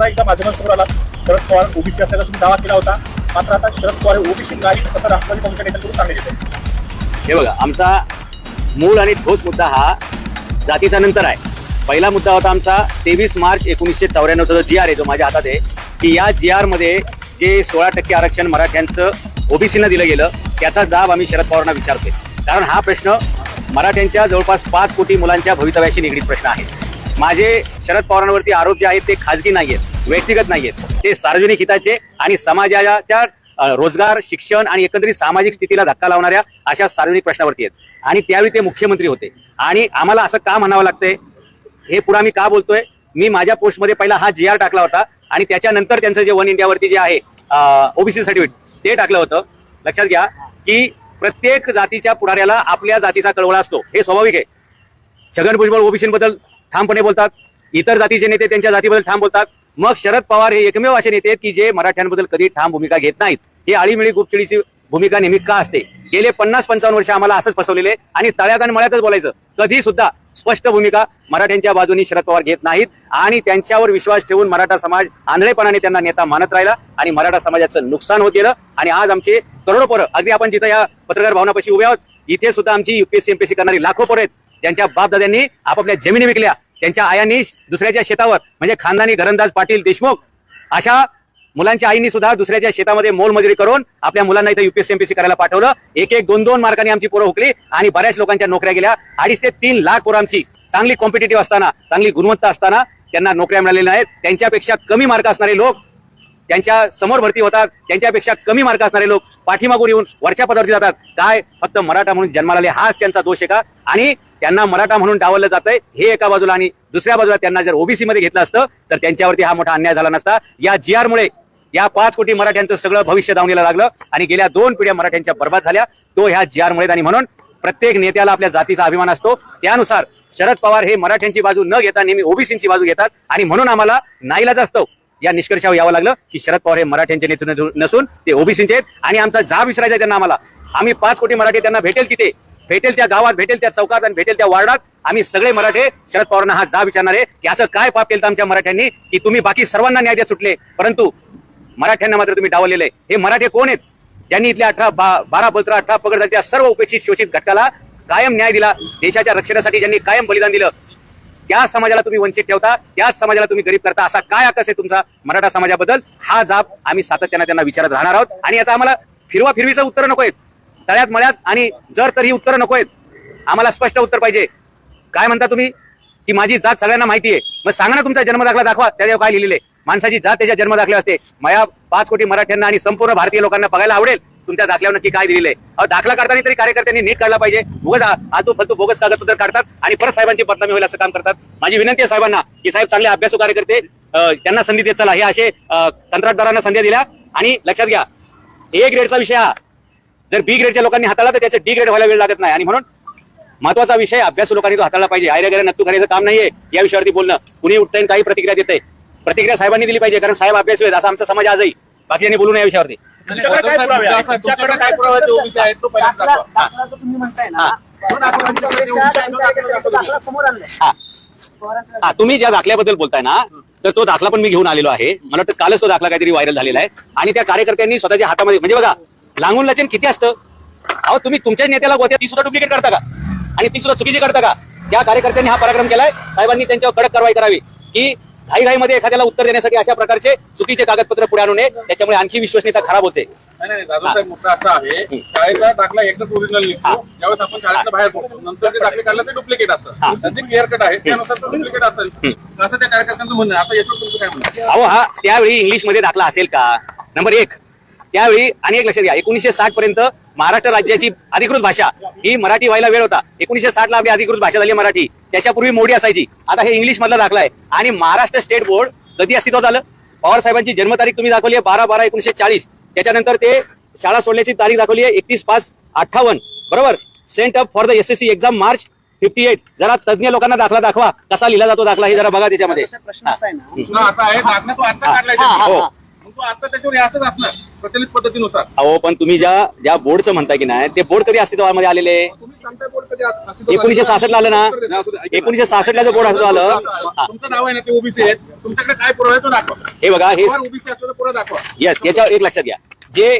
पुन्हा एकदा माध्यमांसमोर आला. शरद पवार ओबीसी असल्याचा तुम्ही दावा केला होता. मात्र आता शरद पवार ओबीसी नाही असं राष्ट्रवादी काँग्रेसच्या नेत्यांकडून सांगण्यात येते हे बघा आमचा मूळ आणि ठोस मुद्दा हा जातीचा नंतर आहे. पहिला मुद्दा होता आमचा तेवीस मार्च एकोणीसशे चौऱ्याण्णवचा जो जी आर आहे जो माझ्या हातात आहे की या जी आरमध्ये जे सोळा टक्के आरक्षण मराठ्यांचं ओबीसीनं दिलं गेलं त्याचा जाब आम्ही शरद पवारांना विचारतोय. कारण हा प्रश्न मराठ्यांच्या जवळपास पाच कोटी मुलांच्या भवितव्याशी निगडीत प्रश्न आहे. माझे शरद पवारांवरती आरोप जे आहेत ते खाजगी नाही आहेत व्यक्तिगत नाही आहेत ते सार्वजनिक हिताचे आणि समाजाच्या रोजगार शिक्षण आणि एकंदरीत सामाजिक स्थितीला धक्का लावणाऱ्या अशा सार्वजनिक प्रश्नावरती आहेत. आणि त्यावेळी ते मुख्यमंत्री होते. आणि आम्हाला असं का म्हणावं लागतंय? हे पुरा मी का बोलतोय? मी माझ्या पोस्टमध्ये पहिला हा जी आर टाकला होता आणि त्याच्यानंतर त्यांचं जे वन इंडियावरती जे आहे ओबीसी सर्टिफिकेट ते टाकलं होतं. लक्षात घ्या की प्रत्येक जातीच्या पुढाऱ्याला आपल्या जातीचा कळवळा असतो. हे स्वाभाविक आहे. छगन भुजबळ ओबीसीबद्दल ठामपणे बोलतात. इतर जातीचे नेते त्यांच्या जातीबद्दल ठाम बोलतात. मग शरद पवार हे एकमेव असे नेते आहेत की जे मराठ्यांबद्दल कधी ठाम भूमिका घेत नाहीत. हे आळीमिळी गुपचिडीची भूमिका नेहमी का असते? गेले पन्नास पंचावन्न वर्ष आम्हाला असंच फसवलेले आणि तळ्यात आणि मळ्यातच बोलायचं. कधी सुद्धा स्पष्ट भूमिका मराठ्यांच्या बाजूनी शरद पवार घेत नाहीत आणि त्यांच्यावर विश्वास ठेवून मराठा समाज आंधळेपणाने त्यांना नेता मानत राहिला आणि मराठा समाजाचं नुकसान होत गेलं आणि आज आमचे करोडो पोरं अगदी आपण जिथं या पत्रकार भावनापाशी उभे आहोत इथे सुद्धा आमची युपीएससी एमपीएससी करणारी लाखो पोरं आहेत. त्यांच्या बापदाद्यांनी आपापल्या जमिनी विकल्या. त्यांच्या आयांनी दुसऱ्याच्या शेतावर म्हणजे खानदानी घरंदाज पाटील देशमुख अशा मुलांच्या आईनी सुद्धा दुसऱ्याच्या शेतामध्ये मोलमजुरी करून आपल्या मुलांना इथं युपीएससी एमपीसी करायला पाठवलं. एक एक दोन दोन मार्कांनी आमची पोरं हुकली आणि बऱ्याच लोकांच्या नोकऱ्या गेल्या. अडीच ते तीन लाख पोरं आमची चांगली कॉम्पिटेटिव्ह असताना चांगली गुणवत्ता असताना त्यांना नोकऱ्या मिळालेल्या आहेत त्यांच्यापेक्षा कमी मार्क असणारे लोक त्यांच्यासमोर भरती होतात. त्यांच्यापेक्षा कमी मार्क असणारे लोक पाठीमागून येऊन वरच्या पदावरती जातात. काय? फक्त मराठा म्हणून जन्माला आले. हाच त्यांचा दोष आहे का? आणि त्यांना मराठा म्हणून डावललं जातंय हे एका बाजूला आणि दुसऱ्या बाजूला त्यांना जर ओबीसी मध्ये घेतलं असतं तर त्यांच्यावरती हा मोठा अन्याय झाला नसता. या जी आर मुळे या पाच कोटी मराठ्यांचं सगळं भविष्य दावणीला लागलं आणि गेल्या दोन पिढ्या मराठ्यांच्या बर्बाद झाल्या. तो ह्या जी आर मुळे आणि म्हणून प्रत्येक नेत्याला आपल्या जातीचा अभिमान असतो. त्यानुसार शरद पवार हे मराठ्यांची बाजू न घेता नेहमी ओबीसीची बाजू घेतात आणि म्हणून आम्हाला नाईलाच असतो. या निष्कर्षावर यावं लागलं की शरद पवार हे मराठ्यांचे नेतृत्व नसून ते ओबीसीचे आहेत. आणि आमचा जाब विसरायचा त्यांना आम्हाला. आम्ही पाच कोटी मराठी त्यांना भेटेल तिथे. भेटेल त्या गावात भेटेल त्या चौकात आणि भेटेल त्या वार्डात. आम्ही सगळे मराठे शरद पवारांना हा जा विचारणार आहे की असं काय पाप केलं आमच्या मराठ्यांनी की तुम्ही बाकी सर्वांना न्याय देत सुटले. परंतु मराठ्यांना मात्र तुम्ही डावलेले हे मराठे कोण आहेत? ज्यांनी इथल्या अठरा बा- बारा बलत्रा अठरा पगड त्या सर्व उपेक्षित शोषित घटकाला कायम न्याय दिला. देशाच्या रक्षणासाठी ज्यांनी कायम बलिदान दिलं. त्या समाजाला तुम्ही वंचित ठेवता त्याच समाजाला तुम्ही गरीब करता असा काय आकस आहे तुमचा मराठा समाजाबद्दल? हा जाब आम्ही सातत्यानं त्यांना विचारत राहणार आहोत. आणि याचा आम्हाला फिरवा फिरवीचं उत्तर नको आहेत. तळ्यात मळ्यात आणि जर तर ही उत्तर नको आहेत. आम्हाला स्पष्ट उत्तर पाहिजे. काय म्हणता तुम्ही? की माझी जात सगळ्यांना माहिती आहे मग सांगा ना तुमचा जन्मदाखला दाखवा. त्याच्यावर काय लिहिलेले माणसाची जात त्याच्या जन्मदाखले असते. माया पाच कोटी मराठ्यांना आणि संपूर्ण भारतीय लोकांना बघायला आवडेल. तुमच्या दाखल्यावर नक्की काय दिलेलं आहे? दाखला काढताना तरी कार्यकर्त्यांनी नीट काढला पाहिजे. उगाच आ- आतू बोगस कागदपत्र काढतात आणि परत साहेबांची बदनामी होईल असं काम करतात. माझी विनंती आहे साहेबांना की साहेब चांगले अभ्यासू कार्यकर्ते त्यांना संधी देत चला. हे असे कंत्राटदारांना संधी दिल्या. आणि लक्षात घ्या ए ग्रेडचा विषय हा. जर बी ग्रेडच्या लोकांनी हाताळला तर त्याचे डी ग्रेड व्हायला वेळ लागत नाही. आणि म्हणून महत्त्वाचा विषय अभ्यासू लोकांनी तो हाताळला पाहिजे. आयरे गेरे नक्की करायचं काम नाहीये या विषयावरती बोलणं. कुणी उठताय काही प्रतिक्रिया देतंय. प्रतिक्रिया साहेबांनी दिली पाहिजे कारण साहेब अभ्यासू आहेत. असा आमचा समाज आजही. बाकी बोलू नये या विषयावरती. तुमच्याकडे काय पुरावे आहेत? तुमच्याकडे काय पुरावा आहे ते ओबीसी आहेत तो पहिल्यांदा दाखला दाखवा. दाखला जो तुम्ही म्हणताय ना. हा. तो दाखला तुमच्याकडे दाखला दाखला समोर आणलाय. हा. पवारांचा हा तुम्ही ज्या दाखल्याबद्दल बोलताय ना तर तो दाखला पण मी घेऊन आलेलो आहे. मला वाटतं कालच तो दाखला काहीतरी व्हायरल झालेला आहे. आणि त्या कार्यकर्त्यांनी स्वतःच्या हातामध्ये म्हणजे बघा लांगून लचन किती असतं? अहो तुम्ही तुमच्याच नेत्याला गोत्या ती सुद्धा डुप्लिकेट करता का? आणि ती सुद्धा चुकीची करता का? त्या कार्यकर्त्यांनी हा पराक्रम केलाय साहेबांनी त्यांच्यावर कडक कारवाई करावी. की घाई घाईमध्ये एखाद्याला उत्तर देण्यासाठी अशा प्रकारचे चुकीचे कागदपत्र पुढे आणू नये. त्याच्यामुळे आणखी विश्वसनीयता खराब होते. मुद्दा असा आहे शाळेचा दाखला एकच ओरिजिनल निघतो. ज्यावेळेस आपण शाळेतनं बाहेर पडतो नंतर जे दाखले काढले ते डुप्लिकेट. असतात. त्यांची क्लिअर कट आहे त्यानुसार तो डुप्लिकेट असेल. असं त्या कार्यकर्त्यांचं म्हणणं आहे. आता याच्यावर तुमचं काय म्हणणं आहे? अहो हा त्यावेळी इंग्लिशमध्ये दाखला असेल का? नंबर एक. त्यावेळी आणि एक लक्षात घ्या एकोणीसशे साठ पर्यंत महाराष्ट्र राज्याची अधिकृत भाषा ही मराठी व्हायला वेळ होता. एकोणीसशे साठ ला आपली अधिकृत भाषा झाली मराठी. त्याच्यापूर्वी मोडी असायची. आता हे इंग्लिश मधला दाखला आहे आणि महाराष्ट्र स्टेट बोर्ड कधी अस्तित्वात आलं? पवार साहेबांची जन्मतारीख तुम्ही दाखवली आहे बारा बारा एकोणीसशे चाळीस. त्याच्यानंतर ते शाळा सोडण्याची तारीख दाखवली आहे एकतीस पाच अठ्ठावन्न. बरोबर? Sent up for the S S C exam March fifty eight जरा तज्ञ लोकांना दाखला दाखवा कसा लिहिला जातो दाखला हे जरा बघा त्याच्यामध्ये. असा प्रश्न असा आहे असा आता त्याच्यावर असंच असणार प्रचलित पद्धतीनुसार. अहो पण तुम्ही ज्या ज्या बोर्डचं म्हणताय की नाही ते बोर्ड कधी अस्तित्वामध्ये आलेले? तुम्ही सांगताय बोर्ड कधी अस्तित्वात आलं? एकोणीसशे सहासष्ट ला आलं ना? असू दे. एकोणीसशे सहासष्ट ला जो बोर्ड अस्तित्वात आलं? हा. तुमचं नाव आहे ना ते ओबीसी आहेत. तुमच्याकडे काय पुरावा आहे तो दाखवा. हे बघा हे ओबीसी असलेला पुरा दाखवा. येस याच्यावर एक लक्षात घ्या. जे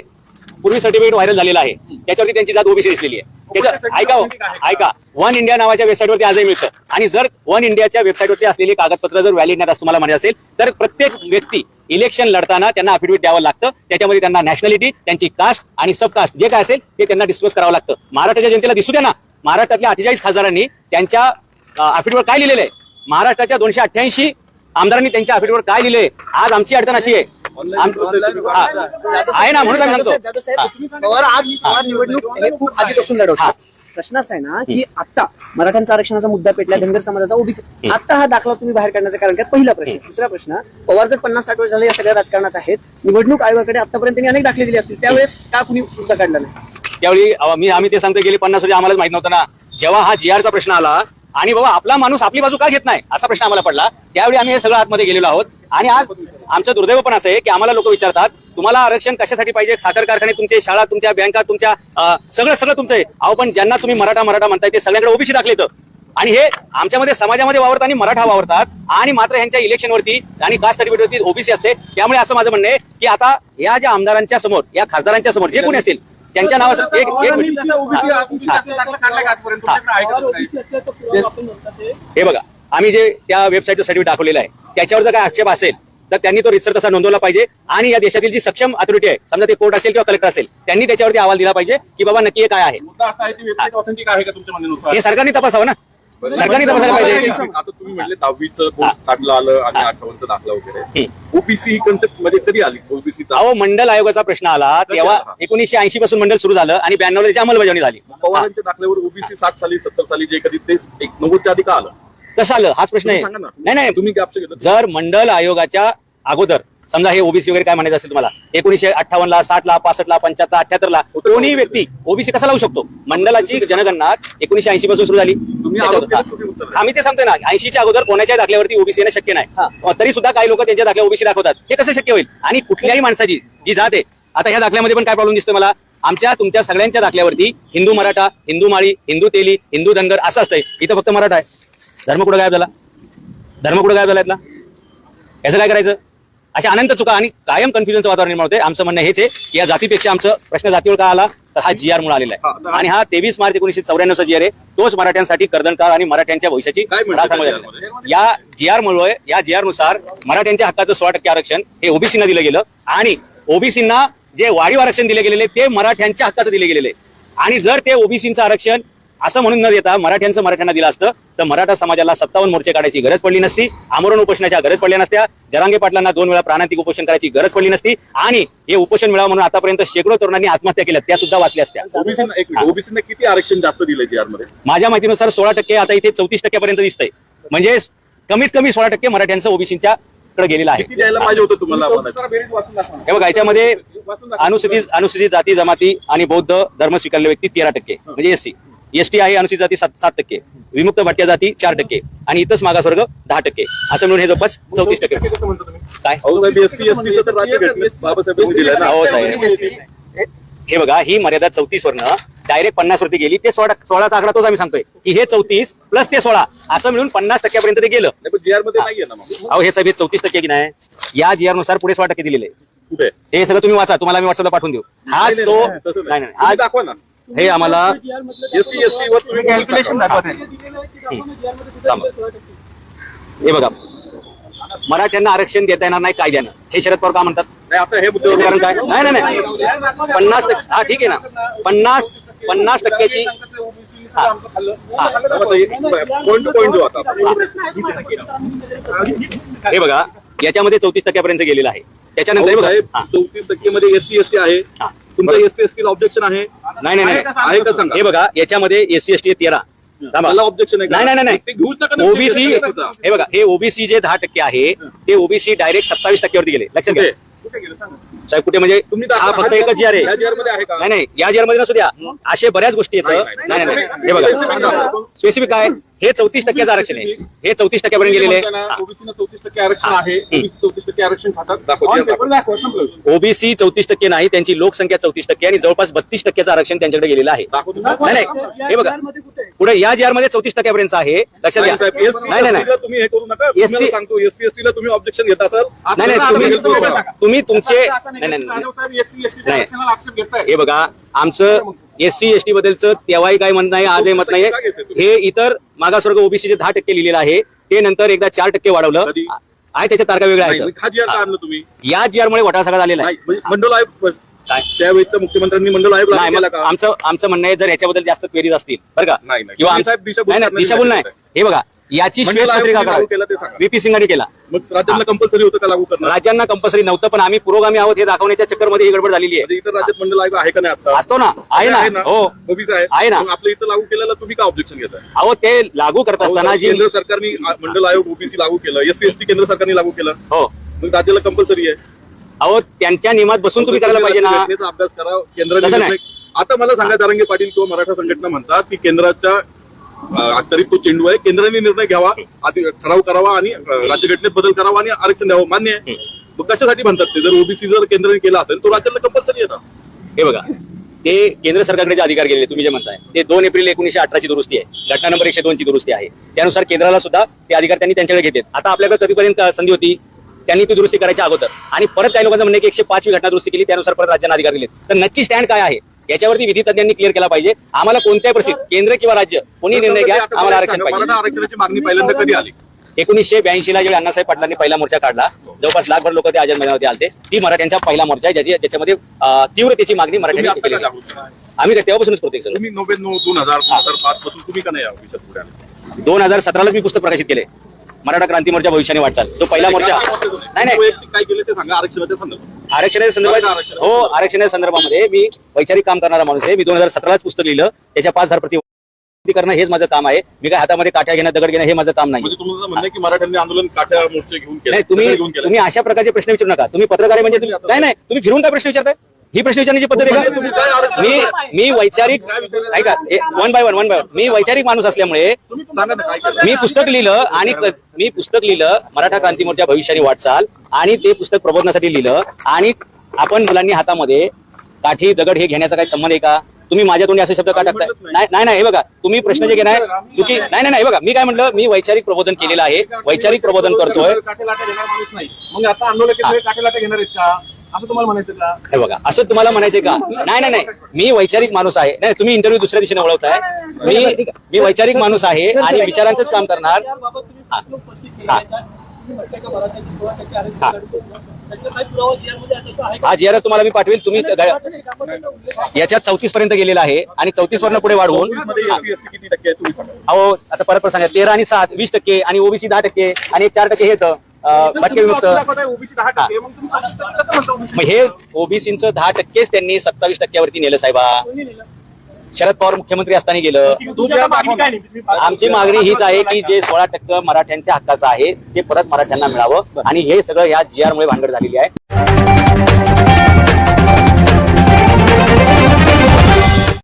पूर्वी सर्टिफिकेट व्हायरल झालेलं आहे त्याच्यावरती त्यांची जात ओबीसी दिसलेली आहे. त्याच्या ऐका हो, ऐका. वन इंडिया नावाच्या वेबसाईटवरती आजही मिळतं. आणि जर वन इंडियाच्या वेबसाईटवरती असलेली कागदपत्र जर व्हॅलिड नाही असं तुम्हाला माहिती असेल तर प्रत्येक व्यक्ती इलेक्शन लढताना त्यांना अफिडेविट द्यावं लागतं. त्याच्यामध्ये त्यांना नॅशनॅलिटी त्यांची कास्ट आणि सब कास्ट जे काय असेल ते त्यांना डिस्क्लोज करावं लागतं. महाराष्ट्राच्या जनतेला दिसू द्या ना. महाराष्ट्रातल्या अठ्ठेचाळीस खासदारांनी त्यांच्या अफिडेविटवर काय लिहिलेलं आहे? महाराष्ट्राच्या दोनशे अठ्ठ्याऐंशी आमदारांनी त्यांच्या अफिडेविटवर काय लिहिलंय? आज आमची अडचण अशी आहे. हा. आहे ना म्हणून सांगतो. पवार आज पवार निवडणूक हे. खूप आधीपासून लढवतात. प्रश्न असा आहे ना की आता मराठ्यांचा आरक्षणाचा मुद्दा पेटला धनगर समाजाचा ओबीसी. आता हा दाखला तुम्ही बाहेर काढण्याचं कारण काय? पहिला प्रश्न. दुसरा प्रश्न पवार जर पन्नास साठ वर्ष झाले या सगळ्या राजकारणात आहेत निवडणूक आयोगाकडे आतापर्यंत त्यांनी अनेक दाखले दिले असतील त्यावेळेस का कुणी मुद्दा काढला नाही? त्यावेळी मी आम्ही ते सांगतो गेली पन्नास वर्ष आम्हालाच माहीत नव्हतं ना. जेव्हा हा जी चा प्रश्न आला आणि बाबा आपला माणूस आपली बाजू का घेत नाही? असा प्रश्न आम्हाला पडला. त्यावेळी आम्ही हे सगळं आतमध्ये गेलेलो आहोत. आणि आज आमचं दुर्दैव पण असं आहे की आम्हाला लोक विचारतात तुम्हाला आरक्षण कशासाठी पाहिजे? साखर कारखाने तुमचे शाळा तुमच्या बँका तुमच्या सगळं सगळं तुमचं आहे. अहो पण ज्यांना तुम्ही मराठा मराठा म्हणताय ते सगळ्यांकडे ओबीसी दाखले तर. आणि हे आमच्यामध्ये समाजामध्ये वावरतात आणि मराठा वावरतात. आणि मात्र ह्यांच्या इलेक्शनवरती आणि कास्ट सर्टिफिकेटवरती ओबीसी असते. त्यामुळे असं माझं म्हणणं आहे की आता या ज्या आमदारांच्या समोर या खासदारांच्या समोर जे कोणी असेल त्यांच्या नावाचं एक? हे. बघा आम्ही जे त्या वेबसाईटचं सर्टिफिकेट दाखवलेलं आहे त्याच्यावर जर काय आक्षेप असेल तर त्यांनी तो रिसर्च तसा नोंदवला पाहिजे. आणि या देशातील जी सक्षम अथॉरिटी आहे समजा ते कोर्ट असेल किंवा कलेक्टर असेल त्यांनी त्याच्यावरती अहवाल दिला पाहिजे की बाबा नक्की हे काय आहे. मुद्दा असा आहे की वेबसाईट ऑथेंटिक आहे का तुमच्या म्हणण्यानुसार? हे सरकारने तपासावं ना. सरकारने तपासायला पाहिजे. आता तुम्ही म्हणले दहावीचं बोर्ड साठलं आलं आणि दाखला वगैरे. ओबीसी ही कन्सेप्टमध्ये कधी आली ओबीसी अहो मंडल आयोगाचा प्रश्न आला. तेव्हा एकोणीसशे ऐंशी पासून मंडल सुरू झालं आणि ब्याण्णव त्याची अंमलबजावणी झाली पवारांच्या दाखल्यावर ओबीसी साठ साली सत्तर साली जे कधी ते एक नव्वदच्या आधी का आलं? कसं आलं? हाच प्रश्न आहे. नाही नाही. तुम्ही जर मंडल आयोगाच्या अगोदर समजा हे ओबीसी वगैरे काय म्हणायचं असेल तुम्हाला एकोणीशे अठ्ठावन्न ला साठ ला पासष्ट ला पंच्याहत्तर अठ्याहत्तर ला कोणी? व्यक्ती ओबीसी कसा लावू शकतो? मंडलाची जनगणना एकोणीशे ऐंशी पासून सुरू झाली. आम्ही ते सांगतोय ना ऐंशीच्या अगोदर कोणाच्या दाखल्यावरती ओबीसी येणं शक्य नाही. तरी सुद्धा काही लोक त्यांच्या दाखल्या ओबीसी दाखवतात. हे कसं शक्य होईल? आणि कुठल्याही माणसाची जी जात आहे आता ह्या दाखल्यामध्ये पण काय प्रॉब्लेम दिसतोय मला? आमच्या तुमच्या सगळ्यांच्या दाखल्यावरती हिंदू मराठा हिंदू माळी हिंदू तेली हिंदू धनगर असं असतंय. इथं फक्त मराठा आहे. धर्म कुठं गायब झाला? धर्म कुठं गायब झाला यातला याचं काय करायचं? अशा अनंत चुका आणि कायम कन्फ्युजनचं वातावरण निर्माण होते. आमचं म्हणणं हेच आहे की या जातीपेक्षा आमचं प्रश्न जातीवर का आला? तर हा जी आर मुळे आलेला आहे. आणि हा तेवीस मार्च एकोणीशे चौऱ्याण्णवचा जी आर आहे. तोच मराठ्यांसाठी कर्दनकाळ आणि मराठ्यांच्या भविष्याची? या जी आर मुळे या जी आरनुसार मराठ्यांच्या हक्काचं सोळा टक्के आरक्षण हे ओबीसीना दिलं गेलं. आणि ओबीसीना जे वाढीव आरक्षण दिले गेलेले ते मराठ्यांच्या हक्काचं दिले गेलेले आणि जर ते ओबीसीचं आरक्षण असं म्हणून न देता मराठ्यांचं मराठ्यांना दिलं असतं. तर मराठा समाजाला सत्तावन्न मोर्चे काढायची गरज पडली नसती. आमरण उपोषणाच्या गरज पडल्या नसत्या. जरांगे पाटलांना दोन वेळा प्राणांतिक उपोषण करायची गरज पडली नसती. आणि हे उपोषण मिळावं म्हणून आतापर्यंत शेकडो तरुणांनी आत्महत्या केल्या. त्या सुद्धा वाचल्या असत्या. ओबीसी एक मिनिट. ओबीसीने किती आरक्षण जास्त मध्ये? माझ्या माहितीनुसार सोळा टक्के आता इथे चौतीस टक्क्यापर्यंत दिसतंय. म्हणजे कमीत कमी सोळा टक्के मराठ्यांचं ओबीसीच्या कडे गेलेलं आहे. किती द्यायला पाहिजे होतं तुम्हाला चौथी म्हणायचं? जरा बेरीज वाचून दाखवा. हे बघा याच्यामध्ये. अनुसूचित अनुसूचित जाती जमाती आणि बौद्ध धर्म स्वीकारले व्यक्ती तेरा टक्के. म्हणजे एससी एसटी आहे अनुसूचित जाती सात सात टक्के. विमुक्त भटक्या जाती चार टक्के. आणि इथंच मागासवर्ग दहा टक्के. असं मिळून हे जवळपास चौतीस टक्के. काय? हो हे बघा ही मर्यादा चौतीस वरनं डायरेक्ट पन्नास वरती गेली. ते सोळा सोळाचा आकडा तोच आम्ही सांगतोय. की हे चौतीस प्लस ते सोळा. असं मिळून पन्नास टक्क्यापर्यंत ते गेलं. नाही, पण जी मध्ये नाहीये ना मग. अहो हे हे चौतीस टक्के की नाही? या जी आरनुसार पुढे सोळा टक्के दिलेले हे सगळं तुम्ही वाचा. तुम्हाला मी व्हॉट्सअपला पाठवून देऊ. हाच तो नाही, हाच दाखवा ना. हे आम्हाला एससी एसटी वर तुम्ही कॅल्क्युलेशन दाखवा थांबा. हे बघा. मराठ्यांना आरक्षण देता येणार नाही कायद्यानं. हे शरद पवार का म्हणतात? नाही आता हे कारण काय? नाही. नाही नाही पन्नास टक्के हा ठीक आहे ना. पन्नास पन्नास टक्क्याची टू हे. बघा. याच्यामध्ये चौतीस टक्क्यापर्यंत गेलेलं आहे. त्याच्यानंतर. चौतीस टक्के मध्ये एससी एसटी आहे. हा. तुमचं एससी एसटी ऑब्जेक्शन आहे? नाही नाही नाही. आहे का सांगा हे बघा याच्यामध्ये एससी एसटी तेरा. थांबा. मला ऑब्जेक्शन आहे का? नाही नाही ते घेऊच नका ना ओबीसी. हे बघा हे ओबीसी जे दहा टक्के आहे ते ओबीसी डायरेक्ट सत्तावीस टक्क्यावरती गेले. लक्षात घ्या. कुठे? कुठे गेलं? सांगा. साहेब कुठे? म्हणजे तुम्ही हा दाखवा. फक्त एकच जी या आहे. GR मध्ये आहे का? नाही नाही. या जी आरमध्ये नसू द्या. असे बऱ्याच गोष्टी नाही, येतं नाही. नाही नाही नाही. हे बघा. स्पेसिफिक काय? हे चौतीस टक्क्याचं आरक्षण आहे. हे चौतीस टक्क्यापर्यंत गेलेले आहे. ओबीसी चौतीस टक्के आरक्षण आहे. ओबीसी चौतीस टक्के आरक्षण खातात. ओबीसी चौतीस नाही त्यांची लोकसंख्या चौतीस टक्के आणि जवळपास बत्तीस टक्क्याचं आरक्षण त्यांच्याकडे गेलेलं आहे. नाही हे बघा. पुढे या जी आरमध्ये चौतीस टक्क्यापर्यंत आहे लक्षात घ्या. नाही नाही तुम्ही हे करू नका. सांगतो एससी एसटी ला तुम्ही ऑब्जेक्शन घेत असाल नाही नाही तुम्ही तुमचे नाही नाही हे बघा आमचं एससी एसटी बद्दलचं तेव्हाही काय म्हणणं आहे आजही मत नाही हे इतर मागासवर्ग ओबीसीचे दहा टक्के लिहिलेलं आहे. ते नंतर एकदा चार टक्के वाढवलं? आहे त्याच्या तारखा वेगळ्या नाही, आहेत या जी आर मुळे घोटाळा सगळा झालेला आहे. नाही म्हणजे मंडळ आयोग काय? त्यावेळेच्या मुख्यमंत्र्यांनी मंडळ आयोग नाही आमचं आमचं म्हणणं आहे जर याच्याबद्दल जास्त क्वेरीज असतील बरं का? नाही, नाही. किंवा दिशाभूल नाही नाही. नाही. हे बघा याची मंडळ श्वेतपत्रिका लागू केलं ते सांगा. व्हीपी सिंगाने केला. मग राज्यांना कंपल्सरी होतं का लागू करणं राज्यांना कंपल्सरी नव्हतं पण आम्ही पुरोगामी आहोत हे दाखवण्याच्या चक्करमध्ये ही गडबड झालेली आहे. म्हणजे इतर राज्यात मंडळ आयोग आहे का नाही आता? असतो ना. आहे ना. हो. आहे. आहे ना. मग आपल्या इथं लागू केलेला तुम्ही का ऑब्जेक्शन घेताय? अहो ते लागू करत असताना जी केंद्र सरकारने आ- मंडळ आयोग ओबीसी लागू केलं. एससी एसटी केंद्र सरकारने लागू केलं. हो. मग राज्याला कंपल्सरी आहे. अहो त्यांच्या नियमात बसून तुम्ही करायला पाहिजे ना. घटनेचा अभ्यास करा केंद्राने तसं नाही. निर्णय- आता मला सांगा जारंगे पाटील किंवा मराठा संघटना म्हणतात की केंद्राच्या अखत्यारीत तो चेंडू आहे. केंद्राने निर्णय घ्यावा ठराव करावा आणि राज्यघटनेत बदल करावा आणि आरक्षण द्यावं. मान्य आहे. मग कशासाठी म्हणतात ते? जर ओबीसी जर केंद्राने केला असेल तो राज्याला कंपल्सरी येतात हे बघा ते केंद्र सरकारकडे जे अधिकार गेलेले तुम्ही जे म्हणताय ते दोन एप्रिल एकोणीशे अठराची दुरुस्ती आहे. घटना नंबर एकशे दोनची दुरुस्ती आहे. त्यानुसार केंद्राला सुद्धा ते अधिकार त्यांनी त्यांच्याकडे घेतले आता आपल्याकडे कधीपर्यंत संधी होती त्यांनी ती दुरुस्ती करायच्या अगोदर. आणि परत काही लोकांचं म्हणणे की एकशे पाचवी घटना दुरुस्ती केली त्यानुसार परत राज्यांना अधिकार दिले तर नक्की स्टँड काय आहे? याच्यावरती विधी तज्ञांनी क्लिअर केला पाहिजे. आम्हाला कोणत्याही परिस्थितीत केंद्र किंवा राज्य कोणी निर्णय घ्या आम्हाला आरक्षण पाहिजे. मागणी पहिल्यांदा कधी आली? एकोणीसशे ब्याऐंशी ला जेव्हा अण्णासाहेब पाटलांनी पहिला मोर्चा काढला जवळपास लाखभर लोक ते आझाद मैदानावरती आलते. ती मराठ्यांचा पहिला मोर्चा आहे ज्याची ज्याच्यामध्ये अं, तीव्रतेची मागणी मराठ्यांनी केली? आम्ही ते तेव्हापासूनच करतो दोन हजार आले सतरालाच मी पुस्तक प्रकाशित केले. मराठा क्रांती मोर्चा भविष्याने वाटचाल. जो पहिला मोर्चा नाही नाही काय केलं ते सांगा आरक्षणाच्या संदर्भात. आरक्षणाच्या संदर्भात आरक्षण. हो आरक्षणाच्या संदर्भामध्ये मी वैचारिक काम करणारा माणूस आहे. मी दोन हजार सतरालाच पुस्तक लिहिलं. त्याच्या पाच हजार प्रति करणं हेच माझं काम आहे. मी काय हातामध्ये काठ्या घेणं दगड घेणं हे माझं काम नाही म्हणजे मराठ्यांनी आंदोलन काठ्या मोर्चे घेऊन तुम्ही तुम्ही अशा प्रकारचे प्रश्न विचारू नका. तुम्ही पत्रकार आहे म्हणजे तुम्ही नाही नाही तुम्ही फिरून काय प्रश्न विचारताय? ही प्रश्न विचारण्याची पद्धत आहे का? आरक्षण- मी मी वैचारिक ऐका one by one one by one मी वैचारिक माणूस असल्यामुळे मी पुस्तक लिहिलं आणि मी पुस्तक लिहिलं मराठा क्रांती मोर्चा भविष्याने वाटचाल आणि ते पुस्तक प्रबोधनासाठी लिहिलं आणि आपण मुलांनी हातामध्ये काठी दगड हे घेण्याचा काही संबंध आहे का? तुम्ही माझ्या तोंडी असे शब्द का टाकताय? नाही. नाही नाही हे बघा तुम्ही प्रश्न जे घेणार चुकी नाही नाही नाही हे बघा मी काय म्हटलं मी वैचारिक प्रबोधन केलेलं आहे वैचारिक प्रबोधन करतोय. असं तुम्हाला म्हणायचं का हे बघा असं तुम्हाला म्हणायचंय का नाही नाही नाही मी वैचारिक माणूस आहे नाही तुम्ही इंटरव्ह्यू दुसऱ्या दिशेने वळवताय मी मी वैचारिक माणूस आहे आणि विचारांचंच काम करणार याबाबत तुम्ही हा. प्रश्न उपस्थित केले हा. आहेत. तुम्ही म्हणताय का मराठ्यांची सोळा टक्के आरक्षण हा. काढतो. त्याचा काही पुरावा जी आरमध्ये आहे तसा आहे का? हा जी आर तुम्हाला मी पाठवेल तुम्ही ग- आपण त्याचा उल्लेख आहे. याच्यात चौतीस पर्यंत गेलेला आहे आणि चौतीस वरनं पुढे वाढवून मध्ये एससी एसटी किती टक्के आहे तुम्ही सांगा अहो आता परत परत सांगा तेरा आणि सात वीस टक्के आणि ओबीसी दहा टक्के आणि एक चार टक्के हे येतं विमुक्त मग हे ओबीसीचं दहा टक्केच त्यांनी सत्तावीस टक्क्यावरती नेलं साहेबा? शरद पवार मुख्यमंत्री असताना गेलं. आमची मागणी हीच आहे की जे सोळा टक्के मराठ्यांच्या हक्काचं आहे ते परत मराठ्यांना मिळावं. आणि हे सगळं या जी आर मुळे भानगड झालेली आहे.